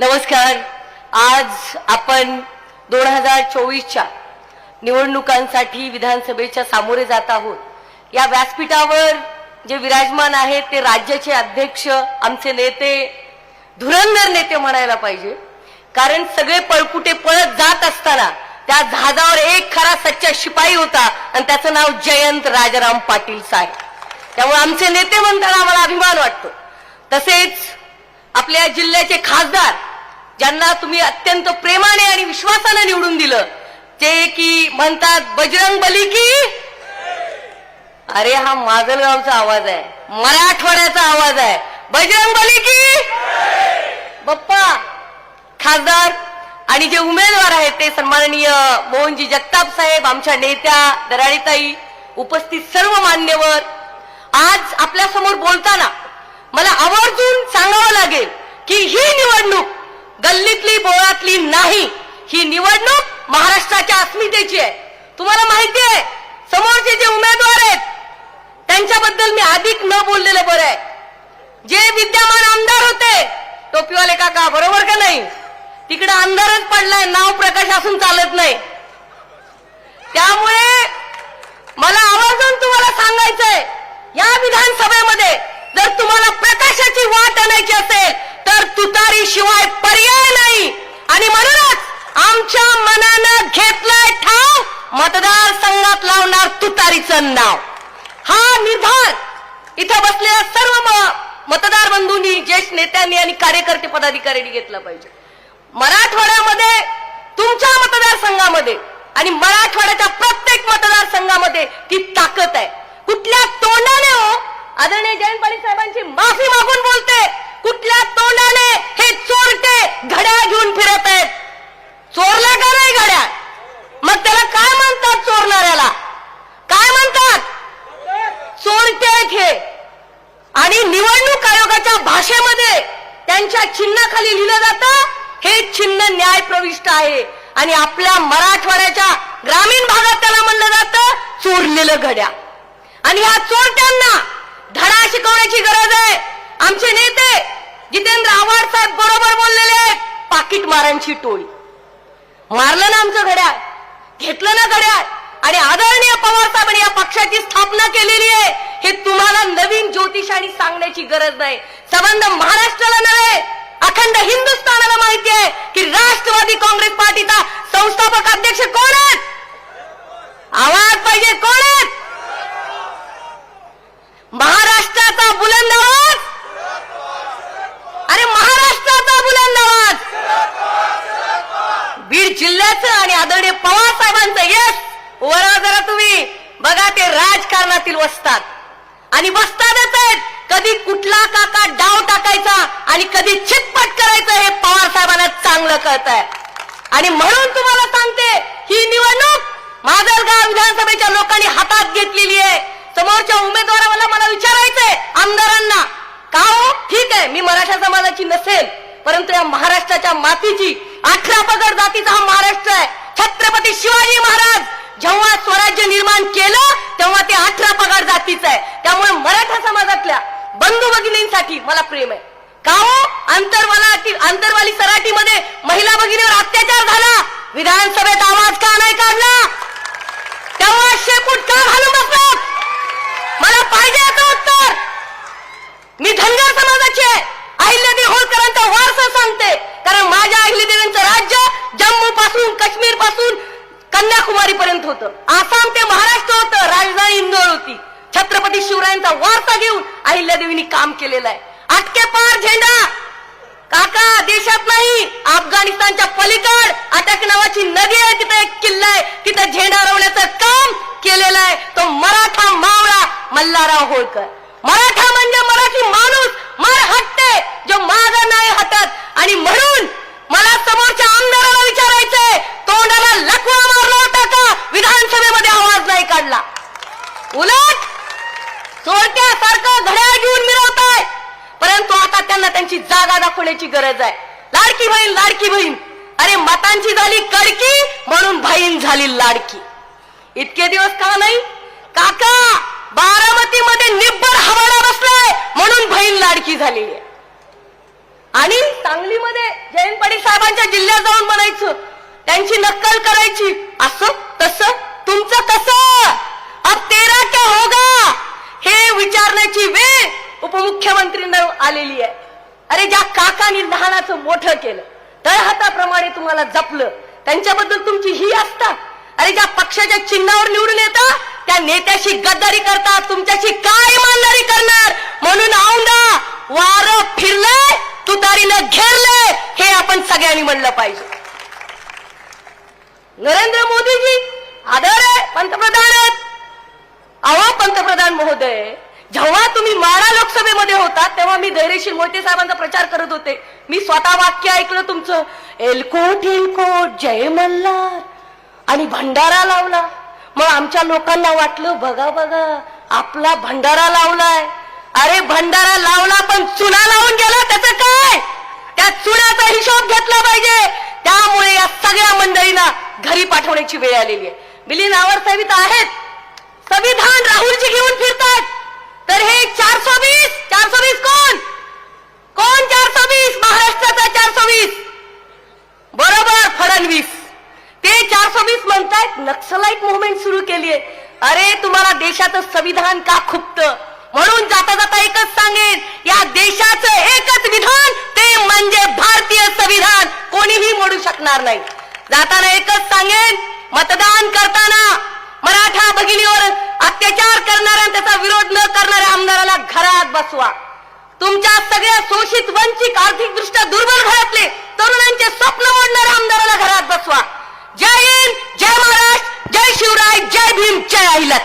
नमस्कार. आज आपण दोन हजार चोवीसच्या निवडणुकांसाठी विधानसभेच्या सामोरे जात आहोत. या व्यासपीठावर जे विराजमान आहेत ते राज्याचे अध्यक्ष आमचे नेते धुरंधर नेते म्हणायला पाहिजे. कारण सगळे पळकुटे पळत जात असताना त्या जहाजावर एक खरा सच्चा शिपाई होता आणि त्याचं नाव जयंत राजाराम पाटील साहेब. त्यामुळे आमचे नेते म्हणताना आम्हाला अभिमान वाटतो. तसेच आपल्या जिल्ह्याचे खासदार ज्यांना तुम्ही अत्यंत प्रेमाने आणि विश्वासाने निवडून दिलं. ते की म्हणतात बजरंग बली की? अरे हा माजलगावचा आवाज आहे. मराठवाड्याचा आवाज आहे. बजरंग बली की? बाप्पा खासदार आणि जे उमेदवार आहेत ते सन्माननीय मोहनजी जगताप साहेब आमच्या नेत्या दराळीताई उपस्थित सर्व मान्यवर. आज आपल्यासमोर बोलताना मला आवर्जून सांगावं लागेल की ही निवडणूक गल्लीतली बोळातली नाही. ही निवडणूक महाराष्ट्राच्या अस्मितेची आहे. तुम्हाला माहिती आहे समोरचे जे उमेदवार आहेत त्यांच्याबद्दल मी अधिक न बोललेलं बरं आहे. जे विद्यमान आमदार होते टोपीवाले काका बरोबर का नाही? तिकडे अंधारच पडलाय नाव प्रकाश असून चालत नाही. त्यामुळे मला आवर्जून तुम्हाला सांगायचंय या विधानसभेमध्ये जर तुम्हाला प्रकाशाची वाट आणायची असेल तर तुतारी शिवाय पर्याय नाही. आणि म्हणूनच आमच्या मनानं घेतलाय ठाव मतदारसंघात लावणार तुतारीचं नाव. हा निर्धार इथं बसलेल्या सर्व मतदार बंधूंनी ज्येष्ठ नेत्यांनी आणि कार्यकर्ते पदाधिकाऱ्यांनी घेतला पाहिजे. मराठवाड्यामध्ये तुमच्या मतदारसंघामध्ये आणि मराठवाड्याच्या प्रत्येक मतदारसंघामध्ये ती ताकद आहे. कुठल्या तोंडाने हो आदरणीय जयंत पाटील साहेबांची माफी मागून बोल कुठल्या तोंडाने हे घड्या घेऊन फिरत आहेत. चोरला का नाही घड्या मग त्याला काय म्हणतात चोरणाऱ्याला? काय म्हणतात? चोरटे आहेत हे आणि निवडणूक आयोगाच्या भाषेमध्ये त्यांच्या चिन्हाखाली लिहिलं जातं हे चिन्ह न्याय प्रविष्ट आहे. आणि आपल्या मराठवाड्याच्या ग्रामीण भागात त्याला म्हणलं जातं चोरलेलं घड्या आणि ह्या चोरट्यांना धडा शिकवण्याची गरज आहे. आमचे नेते जितेंद्र आव्हाड साहेब बरोबर बोललेले आहेत. पाकिट मारांची टोळी. मारलं ना आमचं घड्याळ. घेतलं ना घड्याळ. आणि आदरणीय पवार साहेबांनी या पक्षाची स्थापना केलेली आहे. हे तुम्हाला नवीन ज्योतिषाने सांगण्याची गरज नाही. संबंध महाराष्ट्राला नव्हे. अखंड हिंदुस्थानाला माहिती आहे की राष्ट्रवादी काँग्रेस पार्टीचा संस्थापक अध्यक्ष कोण आहेत? आवाज पाहिजे कोण आहेत महाराष्ट्राचा बुलंद आवाज अरे महाराष्ट्राचा बुलंद आवाज बीड जिल्ह्याचं आणि आदरणीय पवार साहेबांचं येस वरा जरा तुम्ही बघा ते राजकारणातील वसतात आणि बसतातच आहेत. कधी कुठला काका डाव टाकायचा आणि कधी छितपट करायचं हे पवार साहेबांना चांगलं कळत आहे आणि म्हणून तुम्हाला सांगते ही निवडणूक माजलगाव विधानसभेच्या लोकांनी हातात घेतलेली आहे. समोरच्या उमेदवाराला मला विचारायचंय आमदारांना. का हो? ठीक आहे मी मराठा समाजाची नसेल परंतु या महाराष्ट्राच्या मातीची अठरा पगड जातीचा हा महाराष्ट्र आहे. छत्रपती शिवाजी महाराज जेव्हा स्वराज्य निर्माण केलं तेव्हा ते अठरा पगार जातीच आहे. त्यामुळे मराठा समाजातल्या बंधू भगिनींसाठी मला प्रेम आहे. का हो? अंतरवाला अंतरवाली सराटीमध्ये महिला भगिनीवर अत्याचार झाला. विधानसभेत आवाज का नाही काढला? तेव्हा शेपूट का घालून बसलात मला पाहिजे याचं उत्तर. मी धनगर समाजाची आहे. अहिल्यादेवी होळकरांचा वारसा सांगते. कारण माझ्या अहिल्यादेवींचं राज्य जम्मू पासून काश्मीरपासून कन्याकुमारी पर्यंत होतं. आसाम ते महाराष्ट्र होतं. राजधानी इंदोर होती. छत्रपती शिवरायांचा वारसा घेऊन अहिल्यादेवींनी काम केलेलं आहे. अटके पार झेंडा! काका देशात नाही. अफगाणिस्तानच्या पलीकड अटक नावाची नदी आहे. तिथे एक किल्ला आहे. तिथे झेंडा रवण्याचं काम केलेलं आहे. तो मराठा मावळा मल्हारराव होळकर मराठा म्हणजे मराठी माणूस मार हटते जो माग नाही हटत आणि म्हणून मला समोरच्या आमदाराला विचारायचंय तोंडाला लकवा मारला होता का विधानसभेमध्ये आवाज नाही काढला उलट चोरट्यासारखं घड्याळ घेऊन मिरवताय परंतु आता त्यांना त्यांची जागा दाखवण्याची गरज आहे. लाडकी बहीण लाडकी बहीण. अरे मतांची झाली कडकी म्हणून बहीण झाली लाडकी. इतके दिवस का नाही? काका बारामती मध्ये निब्बर हवाला बसलाय म्हणून बहीण लाडकी झालेली आहे. आणि सांगलीमध्ये जय जयंत साहेबांच्या जिल्ह्यात जाऊन म्हणायचं त्यांची नक्कल करायची. असं तस तुमचं कस अब तेरा क्या होगा? हे विचारण्याची वेळ उपमुख्यमंत्रींना आलेली आहे. अरे ज्या काकांनी लहानाचं मोठं केलं तळहाताप्रमाणे तुम्हाला जपलं त्यांच्याबद्दल तुमची ही असता अरे ज्या पक्षाच्या चिन्हावर निवडून येता त्या नेत्याशी गद्दारी करतात तुमच्याशी काय इमानदारी करणार? म्हणून औंदा वार फिरलंय तुतारीनं घेरलंय हे आपण सगळ्यांनी म्हणलं पाहिजे. नरेंद्र मोदीजी आदर आहे पंतप्रधान आहेत. अहो पंतप्रधान महोदय जेव्हा तुम्ही मारा लोकसभेमध्ये होता तेव्हा मी धैर्यशील मोहिते साहेबांचा प्रचार करत होते. मी स्वतः वाक्य ऐकलं तुमचं. एलकोट एलकोट जय मल्हार. आणि भंडारा लावला. मग आमच्या लोकांना वाटलं बघा बघा आपला भंडारा लावलाय. अरे भंडारा लावला पण चुना लावून गेला त्याचं काय? त्या चुनाचा हिशोब घेतला पाहिजे. त्यामुळे या सगळ्या मंडळींना घरी पाठवण्याची वेळ आलेली आहे. मिलिंद आवर साहेब आहेत. संविधान राहुलजी घेऊन फिरतात तर हे चारशे वीस चारशे वीस कोण? कोण चारशे वीस? महाराष्ट्राचा चारशे वीस. बरोबर फडणवीस. ते चारशे वीस म्हणतायत नक्सलाईट मुवमेंट सुरू केली आहे अरे तुम्हाला देशाचं संविधान का खुपत? म्हणून जाता जाता एकच सांगेन या देशाचं एकच विधान ते म्हणजे भारतीय संविधान. कोणीही मोडू शकणार नाही. जाताना एकच सांगेन मतदान करताना मराठा भगिनीवर अत्याचार करणाऱ्या त्याचा विरोध न बसवा. तुमच्या सगळ्या शोषित वंचित आर्थिक दृष्ट्या दुर्बल घरातले तरुणांचे स्वप्न मोडणाऱ्या आमदाराला घरात बसवा. जय हिंद जय महाराष्ट्र जय शिवराय जय भीम जय अहिला